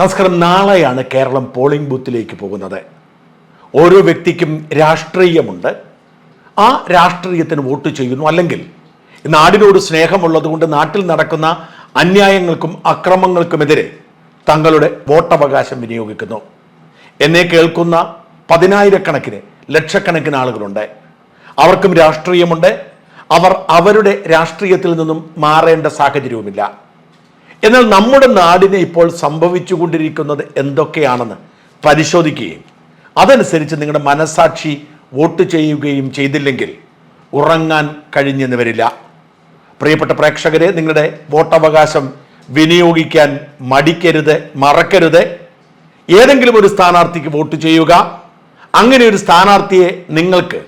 നമസ്കാരം. നാളെയാണ് കേരളം പോളിംഗ് ബൂത്തിലേക്ക് പോകുന്നത്. ഓരോ വ്യക്തിക്കും രാഷ്ട്രീയമുണ്ട്. ആ രാഷ്ട്രീയത്തിന് വോട്ട് ചെയ്യുന്നു അല്ലെങ്കിൽ നാടിനോട് സ്നേഹമുള്ളതുകൊണ്ട് നാട്ടിൽ നടക്കുന്ന അന്യായങ്ങൾക്കും അക്രമങ്ങൾക്കുമെതിരെ തങ്ങളുടെ വോട്ടവകാശം വിനിയോഗിക്കുന്നു. എന്നെ കേൾക്കുന്ന പതിനായിരക്കണക്കിന് ലക്ഷക്കണക്കിന് ആളുകളുണ്ട്. അവർക്കും രാഷ്ട്രീയമുണ്ട്. അവർ അവരുടെ രാഷ്ട്രീയത്തിൽ നിന്നും മാറേണ്ട സാഹചര്യവുമില്ല. എന്നാൽ നമ്മുടെ നാടിന് ഇപ്പോൾ സംഭവിച്ചുകൊണ്ടിരിക്കുന്നത് എന്തൊക്കെയാണെന്ന് പരിശോധിക്കുകയും അതനുസരിച്ച് നിങ്ങളുടെ മനസാക്ഷി വോട്ട് ചെയ്യുകയും ചെയ്തില്ലെങ്കിൽ ഉറങ്ങാൻ കഴിഞ്ഞെന്ന് വരില്ല പ്രിയപ്പെട്ട പ്രേക്ഷകരെ നിങ്ങളുടെ വോട്ടവകാശം വിനിയോഗിക്കാൻ മടിക്കരുത് മറക്കരുത്. ഏതെങ്കിലും ഒരു സ്ഥാനാർത്ഥിക്ക് വോട്ട് ചെയ്യുക. അങ്ങനെ ഒരു സ്ഥാനാർത്ഥിയെ നിങ്ങൾക്ക്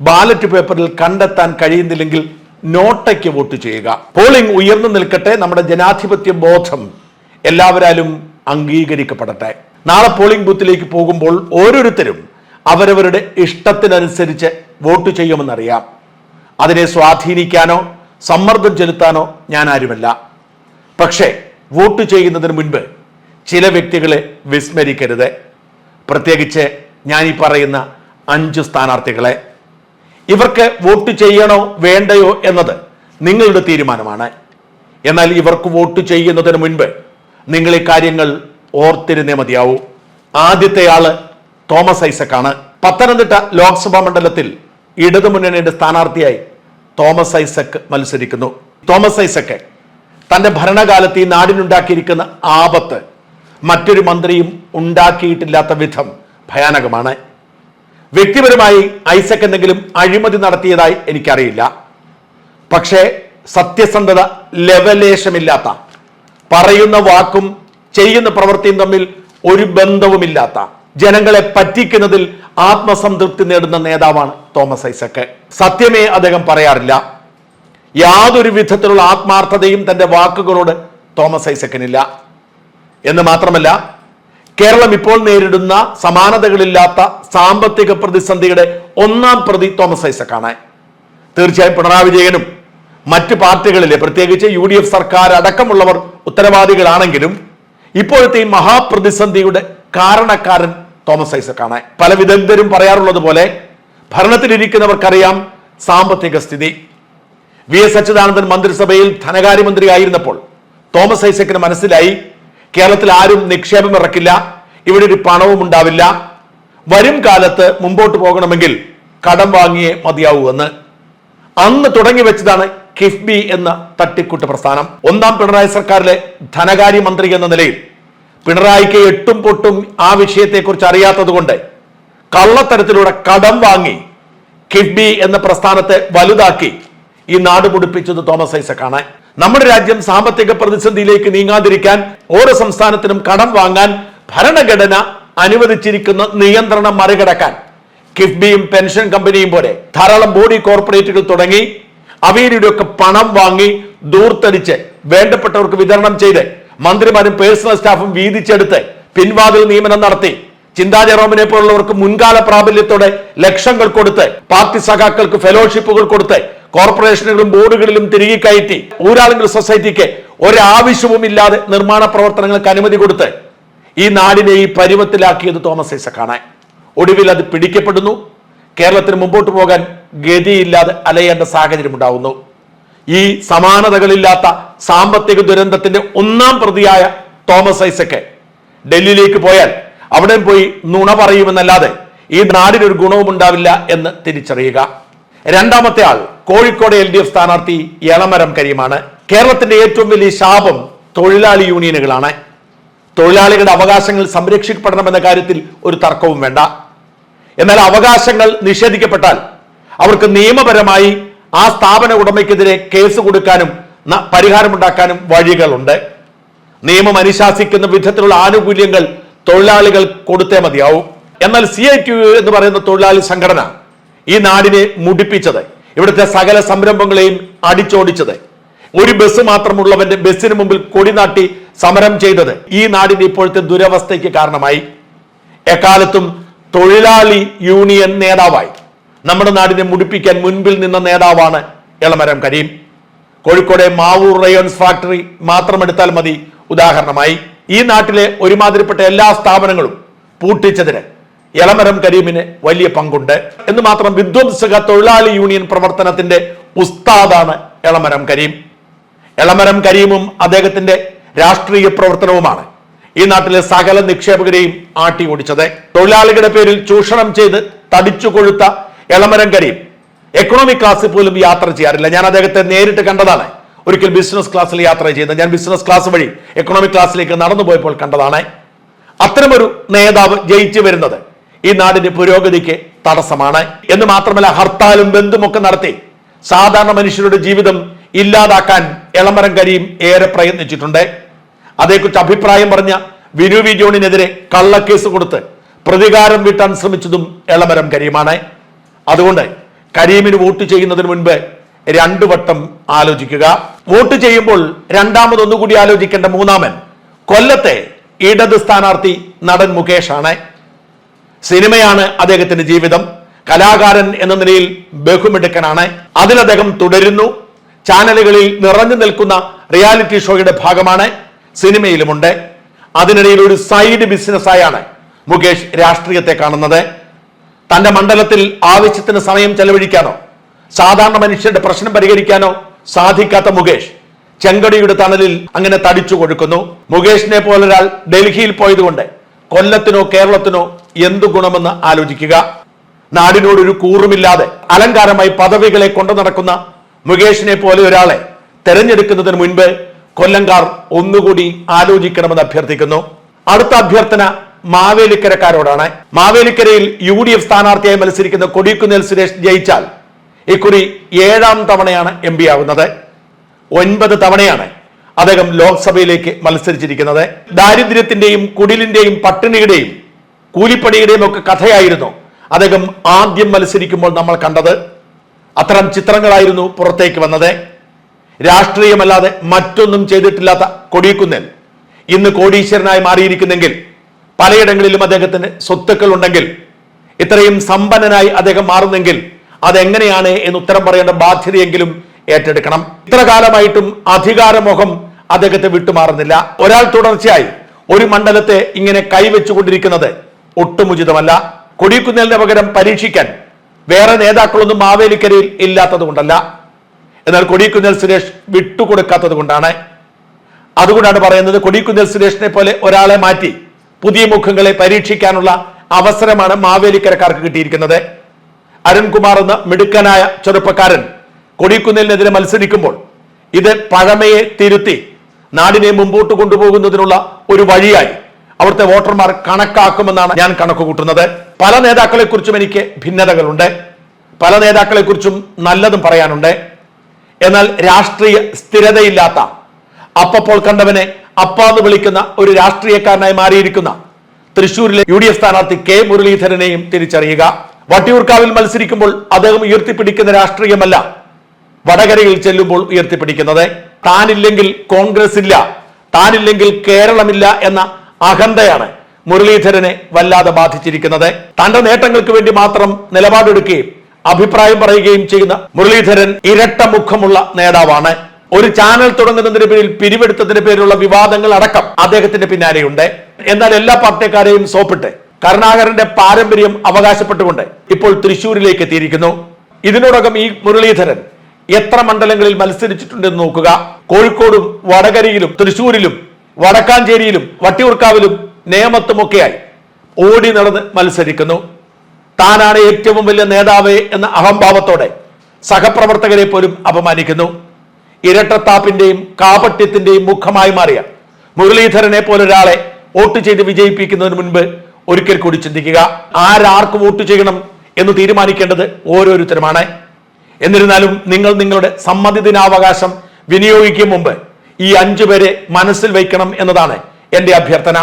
ബാലറ്റ് പേപ്പറിൽ കണ്ടെത്താൻ കഴിയുന്നില്ലെങ്കിൽ നോട്ടയ്ക്ക് വോട്ട് ചെയ്യുക. പോളിംഗ് ഉയർന്നു നിൽക്കട്ടെ നമ്മുടെ ജനാധിപത്യ ബോധം എല്ലാവരാലും അംഗീകരിക്കപ്പെടട്ടെ. നാളെ പോളിംഗ് ബൂത്തിലേക്ക് പോകുമ്പോൾ ഓരോരുത്തരും അവരവരുടെ ഇഷ്ടത്തിനനുസരിച്ച് വോട്ട് ചെയ്യുമെന്നറിയാം. അതിനെ സ്വാധീനിക്കാനോ സമ്മർദ്ദം ചെലുത്താനോ ഞാൻ ആരുമല്ല പക്ഷേ വോട്ട് ചെയ്യുന്നതിന് മുൻപ് ചില വ്യക്തികളെ വിസ്മരിക്കരുത്. പ്രത്യേകിച്ച് ഞാൻ ഈ പറയുന്ന അഞ്ച് സ്ഥാനാർത്ഥികളെ. ഇവർക്ക് വോട്ട് ചെയ്യണോ വേണ്ടയോ എന്നത് നിങ്ങളുടെ തീരുമാനമാണ്. എന്നാൽ ഇവർക്ക് വോട്ട് ചെയ്യുന്നതിന് മുൻപ് നിങ്ങൾ ഈ കാര്യങ്ങൾ ഓർത്തിരുന്നേ മതിയാവൂ. ആദ്യത്തെ ആൾ തോമസ് ഐസക്കാണ്. പത്തനംതിട്ട ലോക്സഭാ മണ്ഡലത്തിൽ ഇടതുമുന്നണിയുടെ സ്ഥാനാർത്ഥിയായി തോമസ് ഐസക് മത്സരിക്കുന്നു. തോമസ് ഐസക് തന്റെ ഭരണകാലത്ത് ഈ നാടിനുണ്ടാക്കിയിരിക്കുന്ന ആപത്ത് മറ്റൊരു മന്ത്രിയും ഉണ്ടാക്കിയിട്ടില്ലാത്ത വിധം ഭയാനകമാണ്. വ്യക്തിപരമായി ഐസക് എന്തെങ്കിലും അഴിമതി നടത്തിയതായി എനിക്കറിയില്ല. പക്ഷേ സത്യസന്ധത ലെവലേശമില്ലാത്ത പറയുന്ന വാക്കും ചെയ്യുന്ന പ്രവൃത്തിയും തമ്മിൽ ഒരു ബന്ധവുമില്ലാത്ത ജനങ്ങളെ പറ്റിക്കുന്നതിൽ ആത്മസംതൃപ്തി നേടുന്ന നേതാവാണ് തോമസ് ഐസക്ക്. സത്യമേ അദ്ദേഹം പറയാറില്ല. യാതൊരു വിധത്തിലുള്ള ആത്മാർത്ഥതയും തന്റെ വാക്കുകളോട് തോമസ് ഐസക്കിനില്ല. എന്ന് മാത്രമല്ല കേരളം ഇപ്പോൾ നേരിടുന്ന സമാനതകളില്ലാത്ത സാമ്പത്തിക പ്രതിസന്ധിയുടെ ഒന്നാം പ്രതി തോമസ് ഐസക്കാണ്. തീർച്ചയായും പിണറായി വിജയനും മറ്റ് പാർട്ടികളിലെ പ്രത്യേകിച്ച് യു ഡി എഫ് സർക്കാർ അടക്കമുള്ളവർ ഉത്തരവാദികളാണെങ്കിലും ഇപ്പോഴത്തെ ഈ മഹാപ്രതിസന്ധിയുടെ കാരണക്കാരൻ തോമസ് ഐസക്കാണ്. പല വിദഗ്ധരും പറയാറുള്ളത് പോലെ ഭരണത്തിലിരിക്കുന്നവർക്കറിയാം സാമ്പത്തിക സ്ഥിതി. വി എസ് അച്യുതാനന്ദൻ മന്ത്രിസഭയിൽ ധനകാര്യമന്ത്രി ആയിരുന്നപ്പോൾ തോമസ് ഐസക്കിന് മനസ്സിലായി കേരളത്തിൽ ആരും നിക്ഷേപം ഇറക്കില്ല ഇവിടെ ഒരു പണവും ഉണ്ടാവില്ല. വരും കാലത്ത് മുമ്പോട്ട് പോകണമെങ്കിൽ കടം വാങ്ങിയേ മതിയാവൂ എന്ന്. അന്ന് തുടങ്ങി വെച്ചതാണ് കിഫ്ബി എന്ന തട്ടിക്കൂട്ട് പ്രസ്ഥാനം. ഒന്നാം പിണറായി സർക്കാരിലെ ധനകാര്യ മന്ത്രി എന്ന നിലയിൽ പിണറായിക്ക് എട്ടും പൊട്ടും ആ വിഷയത്തെക്കുറിച്ച് അറിയാത്തത് കൊണ്ട് കള്ളത്തരത്തിലൂടെ കടം വാങ്ങി കിഫ്ബി എന്ന പ്രസ്ഥാനത്തെ വലുതാക്കി ഈ നാട് മുടിപ്പിച്ചത് തോമസ് ഐസക്കാണ്. നമ്മുടെ രാജ്യം സാമ്പത്തിക പ്രതിസന്ധിയിലേക്ക് നീങ്ങാതിരിക്കാൻ ഓരോ സംസ്ഥാനത്തിനും കടം വാങ്ങാൻ ഭരണഘടന അനുവദിച്ചിരിക്കുന്ന നിയന്ത്രണം മറികടക്കാൻ കിഫ്ബിയും പെൻഷൻ കമ്പനിയും പോലെ ധാരാളം ബോഡി കോർപ്പറേറ്റുകൾ തുടങ്ങി അവയിലൂടെയൊക്കെ പണം വാങ്ങി ദൂർത്തടിച്ച് വേണ്ടപ്പെട്ടവർക്ക് വിതരണം ചെയ്ത് മന്ത്രിമാരും പേഴ്സണൽ സ്റ്റാഫും വീതിച്ചെടുത്ത് പിൻവാതിൽ നിയമനം നടത്തി. ചിന്താ ജെറോമിനെ പോലുള്ളവർക്ക് മുൻകാല പ്രാബല്യത്തോടെ ലക്ഷങ്ങൾ കൊടുത്ത് പാർട്ടി സഖാക്കൾക്ക് ഫെലോഷിപ്പുകൾ കൊടുത്ത് കോർപ്പറേഷനുകളും ബോർഡുകളിലും തിരികെ കയറ്റി ഊരാളുങ്കൽ സൊസൈറ്റിക്ക് ഒരാവശ്യവും ഇല്ലാതെ നിർമ്മാണ പ്രവർത്തനങ്ങൾക്ക് അനുമതി കൊടുത്ത് ഈ നാടിനെ ഈ പരുവത്തിലാക്കിയത് തോമസ് ഐസക്കാണ്. ഒടുവിൽ അത് പിടിക്കപ്പെടുന്നു. കേരളത്തിന് മുമ്പോട്ട് പോകാൻ ഗതിയില്ലാതെ അലയേണ്ട സാഹചര്യം ഉണ്ടാവുന്നു. ഈ സമാനതകളില്ലാത്ത സാമ്പത്തിക ദുരന്തത്തിന്റെ ഒന്നാം പ്രതിയായ തോമസ് ഐസക്ക് ഡൽഹിയിലേക്ക് പോയാൽ അവിടെ പോയി നുണ പറയുമെന്നല്ലാതെ ഈ നാടിനൊരു ഗുണവും ഉണ്ടാവില്ല എന്ന് തിരിച്ചറിയുക. രണ്ടാമത്തെ ആൾ കോഴിക്കോട് എൽ ഡി എഫ് സ്ഥാനാർത്ഥി എളമരം കരീമാണ്. കേരളത്തിന്റെ ഏറ്റവും വലിയ ശാപം തൊഴിലാളി യൂണിയനുകളാണ്. തൊഴിലാളികളുടെ അവകാശങ്ങൾ സംരക്ഷിക്കപ്പെടണമെന്ന കാര്യത്തിൽ ഒരു തർക്കവും വേണ്ട. എന്നാൽ അവകാശങ്ങൾ നിഷേധിക്കപ്പെട്ടാൽ അവർക്ക് നിയമപരമായി ആ സ്ഥാപന ഉടമയ്ക്കെതിരെ കേസ് കൊടുക്കാനും പരിഹാരമുണ്ടാക്കാനും വഴികളുണ്ട്. നിയമം അനുശാസിക്കുന്ന വിധത്തിലുള്ള ആനുകൂല്യങ്ങൾ തൊഴിലാളികൾ കൊടുത്തേ മതിയാവും. എന്നാൽ സി ഐ ടി യു എന്ന് പറയുന്ന തൊഴിലാളി സംഘടന ഈ നാടിനെ മുടിപ്പിച്ചത് ഇവിടുത്തെ സകല സംരംഭങ്ങളെയും അടിച്ചോടിച്ചത്. ഒരു ബസ് മാത്രമുള്ളവന്റെ ബസ്സിന് മുമ്പിൽ കൊടിനാട്ടി സമരം ചെയ്തത് ഈ നാടിന്റെ ഇപ്പോഴത്തെ ദുരവസ്ഥയ്ക്ക് കാരണമായി. എക്കാലത്തും തൊഴിലാളി യൂണിയൻ നേതാവായി. നമ്മുടെ നാടിനെ മുടിപ്പിക്കാൻ മുൻപിൽ നിന്ന നേതാവാണ് എളമരം കരീം. കോഴിക്കോട് മാവൂർ റയോൺസ് ഫാക്ടറി മാത്രം എടുത്താൽ മതി. ഉദാഹരണമായി ഈ നാട്ടിലെ ഒരുമാതിരിപ്പെട്ട എല്ലാ സ്ഥാപനങ്ങളും പൂട്ടിച്ചതിന് എളമരം കരീമിന് വലിയ പങ്കുണ്ട്. എന്ന് മാത്രം വിധ്വംസക തൊഴിലാളി യൂണിയൻ പ്രവർത്തനത്തിന്റെ ഉസ്താദാണ് എളമരം കരീം. എളമരം കരീമും അദ്ദേഹത്തിന്റെ രാഷ്ട്രീയ പ്രവർത്തനവുമാണ് ഈ നാട്ടിലെ സകല നിക്ഷേപകരെയും ആട്ടി ഓടിച്ചത് തൊഴിലാളികളുടെ പേരിൽ ചൂഷണം ചെയ്ത് തടിച്ചു കൊഴുത്ത എളമരം കരീം. എക്കണോമിക് ക്ലാസ്സിൽ പോലും യാത്ര ചെയ്യാറില്ല. ഞാൻ അദ്ദേഹത്തെ നേരിട്ട് കണ്ടതാണ്. ഒരിക്കൽ ബിസിനസ് ക്ലാസ്സിൽ യാത്ര ചെയ്യുന്നത് ഞാൻ ബിസിനസ് ക്ലാസ് വഴി എക്കണോമിക് ക്ലാസ്സിലേക്ക് നടന്നു പോയപ്പോൾ കണ്ടതാണ് അത്തരമൊരു നേതാവ് ജയിച്ചു വരുന്നത്. ഈ നാടിന്റെ പുരോഗതിക്ക് തടസ്സമാണ്. എന്ന് മാത്രമല്ല ഹർത്താലും ബന്ധുമൊക്കെ നടത്തി സാധാരണ മനുഷ്യരുടെ ജീവിതം ഇല്ലാതാക്കാൻ എളമരം കരിയും ഏറെ പ്രയത്നിച്ചിട്ടുണ്ട്. അതേക്കുറിച്ച് അഭിപ്രായം പറഞ്ഞ വിനു വി ജോണിനെതിരെ കള്ളക്കേസ് കൊടുത്ത് പ്രതികാരം വീട്ടാൻ ശ്രമിച്ചതും എളമരം കരീമാണ് അതുകൊണ്ട് കരീമിന് വോട്ട് ചെയ്യുന്നതിന് മുൻപ് രണ്ടു വട്ടം ആലോചിക്കുക. വോട്ട് ചെയ്യുമ്പോൾ രണ്ടാമത് ഒന്നുകൂടി ആലോചിക്കേണ്ട മൂന്നാമൻ കൊല്ലത്തെ ഇടത് സ്ഥാനാർത്ഥി നടൻ മുകേഷാണ്. സിനിമയാണ് അദ്ദേഹത്തിന്റെ ജീവിതം. കലാകാരൻ എന്ന നിലയിൽ ബഹുമിടുക്കനാണ്. അതിൽ അദ്ദേഹം തുടരുന്നു. ചാനലുകളിൽ നിറഞ്ഞു നിൽക്കുന്ന റിയാലിറ്റി ഷോയുടെ ഭാഗമാണ്. സിനിമയിലുമുണ്ട്. അതിനിടയിൽ ഒരു സൈഡ് ബിസിനസ്സായാണ് മുകേഷ് രാഷ്ട്രീയത്തെ കാണുന്നത്. തന്റെ മണ്ഡലത്തിൽ ആവശ്യത്തിന് സമയം ചെലവഴിക്കാനോ സാധാരണ മനുഷ്യന്റെ പ്രശ്നം പരിഹരിക്കാനോ സാധിക്കാത്ത മുകേഷ് ചെങ്കടിയുടെ തണലിൽ അങ്ങനെ തടിച്ചു കൊടുക്കുന്നു മുകേഷിനെ പോലൊരാൾ ഡൽഹിയിൽ പോയതുകൊണ്ട് കൊല്ലത്തിനോ കേരളത്തിനോ എന്തു ഗുണമെന്ന് ആലോചിക്കുക. നാടിനോട് ഒരു കൂറുമില്ലാതെ അലങ്കാരമായി പദവികളെ കൊണ്ടു നടക്കുന്ന മുകേഷിനെ പോലെ ഒരാളെ തെരഞ്ഞെടുക്കുന്നതിന് മുൻപ് കൊല്ലംകാർ ഒന്നുകൂടി ആലോചിക്കണമെന്ന് അഭ്യർത്ഥിക്കുന്നു. അടുത്ത അഭ്യർത്ഥന മാവേലിക്കരക്കാരോടാണ്. മാവേലിക്കരയിൽ യു ഡി എഫ് സ്ഥാനാർത്ഥിയായി മത്സരിക്കുന്ന കൊടിക്കുന്നിൽ സുരേഷ് ജയിച്ചാൽ ഇക്കുറി ഏഴാം തവണയാണ് എം പി ആകുന്നത് ഒൻപത് തവണയാണ് അദ്ദേഹം ലോക്സഭയിലേക്ക് മത്സരിച്ചിരിക്കുന്നത്. ദാരിദ്ര്യത്തിന്റെയും കുടിലിന്റെയും പട്ടിണിയുടെയും കൂലിപ്പണിയുടെയും ഒക്കെ കഥയായിരുന്നു അദ്ദേഹം ആദ്യം മത്സരിക്കുമ്പോൾ നമ്മൾ കണ്ടത്. അത്തരം ചിത്രങ്ങളായിരുന്നു പുറത്തേക്ക് വന്നത്. രാഷ്ട്രീയമല്ലാതെ മറ്റൊന്നും ചെയ്തിട്ടില്ലാത്ത കൊടിയക്കുന്നൽ ഇന്ന് കോടീശ്വരനായി മാറിയിരിക്കുന്നെങ്കിൽ പലയിടങ്ങളിലും അദ്ദേഹത്തിന് സ്വത്തുക്കൾ ഉണ്ടെങ്കിൽ ഇത്രയും സമ്പന്നനായി അദ്ദേഹം മാറുന്നെങ്കിൽ അതെങ്ങനെയാണ് എന്ന് ഉത്തരം പറയേണ്ട ബാധ്യതയെങ്കിലും ഏറ്റെടുക്കണം. ഇത്ര കാലമായിട്ടും അധികാരമോഹം അദ്ദേഹത്തെ വിട്ടുമാറുന്നില്ല. ഒരാൾ തുടർച്ചയായി ഒരു മണ്ഡലത്തെ ഇങ്ങനെ കൈവച്ചുകൊണ്ടിരിക്കുന്നത് ഒട്ടും ഉചിതമല്ല കൊടിക്കുന്നലിന് പകരം പരീക്ഷിക്കാൻ വേറെ നേതാക്കളൊന്നും മാവേലിക്കരയിൽ ഇല്ലാത്തത് കൊണ്ടല്ല എന്നാൽ കൊടിക്കുന്നിൽ സുരേഷ് വിട്ടുകൊടുക്കാത്തത് കൊണ്ടാണ് അതുകൊണ്ടാണ് പറയുന്നത് കൊടിക്കുന്നിൽ സുരേഷിനെ പോലെ ഒരാളെ മാറ്റി പുതിയ മുഖങ്ങളെ പരീക്ഷിക്കാനുള്ള അവസരമാണ് മാവേലിക്കരക്കാർക്ക് കിട്ടിയിരിക്കുന്നത്. അരുൺകുമാർ എന്ന മിടുക്കനായ ചെറുപ്പക്കാരൻ കൊടിക്കുന്നിലിനെതിരെ മത്സരിക്കുമ്പോൾ ഇത് പഴമയെ തിരുത്തി നാടിനെ മുമ്പോട്ട് കൊണ്ടുപോകുന്നതിനുള്ള ഒരു വഴിയായി അവിടുത്തെ വോട്ടർമാർ കണക്കാക്കുമെന്നാണ് ഞാൻ കണക്ക് കൂട്ടുന്നത് പല നേതാക്കളെക്കുറിച്ചും എനിക്ക് ഭിന്നതകളുണ്ട്. പല നേതാക്കളെക്കുറിച്ചും നല്ലതും പറയാനുണ്ട്. എന്നാൽ രാഷ്ട്രീയ സ്ഥിരതയില്ലാത്ത അപ്പപ്പോൾ കണ്ടവനെ അപ്പാന്ന് വിളിക്കുന്ന ഒരു രാഷ്ട്രീയക്കാരനായി മാറിയിരിക്കുന്ന തൃശൂരിലെ യു ഡി എഫ് സ്ഥാനാർത്ഥി കെ മുരളീധരനെയും തിരിച്ചറിയുക. വട്ടിയൂർക്കാവിൽ മത്സരിക്കുമ്പോൾ അദ്ദേഹം ഉയർത്തിപ്പിടിക്കുന്ന രാഷ്ട്രീയമല്ല. വടകരയിൽ ചെല്ലുമ്പോൾ ഉയർത്തിപ്പിടിക്കുന്നത്. താനില്ലെങ്കിൽ കോൺഗ്രസ് ഇല്ല താനില്ലെങ്കിൽ കേരളമില്ല എന്ന അഹന്തയാണ് മുരളീധരനെ വല്ലാതെ ബാധിച്ചിരിക്കുന്നത്. തന്റെ നേട്ടങ്ങൾക്ക് വേണ്ടി മാത്രം നിലപാടെടുക്കുകയും അഭിപ്രായം പറയുകയും ചെയ്യുന്ന മുരളീധരൻ ഇരട്ട മുഖമുള്ള നേതാവാണ്. ഒരു ചാനൽ തുടങ്ങുന്നതിന് പേരിൽ പിരിവെടുത്തതിന്റെ പേരിലുള്ള വിവാദങ്ങൾ അടക്കം അദ്ദേഹത്തിന്റെ പിന്നാലെയുണ്ട്. എന്നാൽ എല്ലാ പാർട്ടിക്കാരെയും സോപ്പിട്ട് കരുണാകരന്റെ പാരമ്പര്യം അവകാശപ്പെട്ടുകൊണ്ട് ഇപ്പോൾ തൃശൂരിലേക്ക് എത്തിയിരിക്കുന്നു. ഇതിനോടകം ഈ മുരളീധരൻ എത്ര മണ്ഡലങ്ങളിൽ മത്സരിച്ചിട്ടുണ്ടെന്ന് നോക്കുക. കോഴിക്കോടും വടകരയിലും തൃശൂരിലും വടക്കാഞ്ചേരിയിലും വട്ടിയൂർക്കാവിലും നേമത്തുമൊക്കെയായി ഓടി നടന്ന് മത്സരിക്കുന്നു. താനാണ് ഏറ്റവും വലിയ നേതാവ് എന്ന അഹംഭാവത്തോടെ സഹപ്രവർത്തകരെ പോലും അപമാനിക്കുന്നു. ഇരട്ടത്താപ്പിന്റെയും കാപട്യത്തിന്റെയും മുഖമായി മാറിയ മുരളീധരനെ പോലൊരാളെ വോട്ട് ചെയ്ത് വിജയിപ്പിക്കുന്നതിന് മുൻപ് ഒരിക്കൽ കൂടി ചിന്തിക്കുക ആരാർക്ക് വോട്ട് ചെയ്യണം എന്ന് തീരുമാനിക്കേണ്ടത് ഓരോരുത്തരുമാണ്. എന്നിരുന്നാലും നിങ്ങൾ നിങ്ങളുടെ സമ്മതിദിനാവകാശം വിനിയോഗിക്കും മുമ്പ് ഈ അഞ്ചു പേരെ മനസ്സിൽ വയ്ക്കണം എന്നതാണ് എന്റെ അഭ്യർത്ഥന.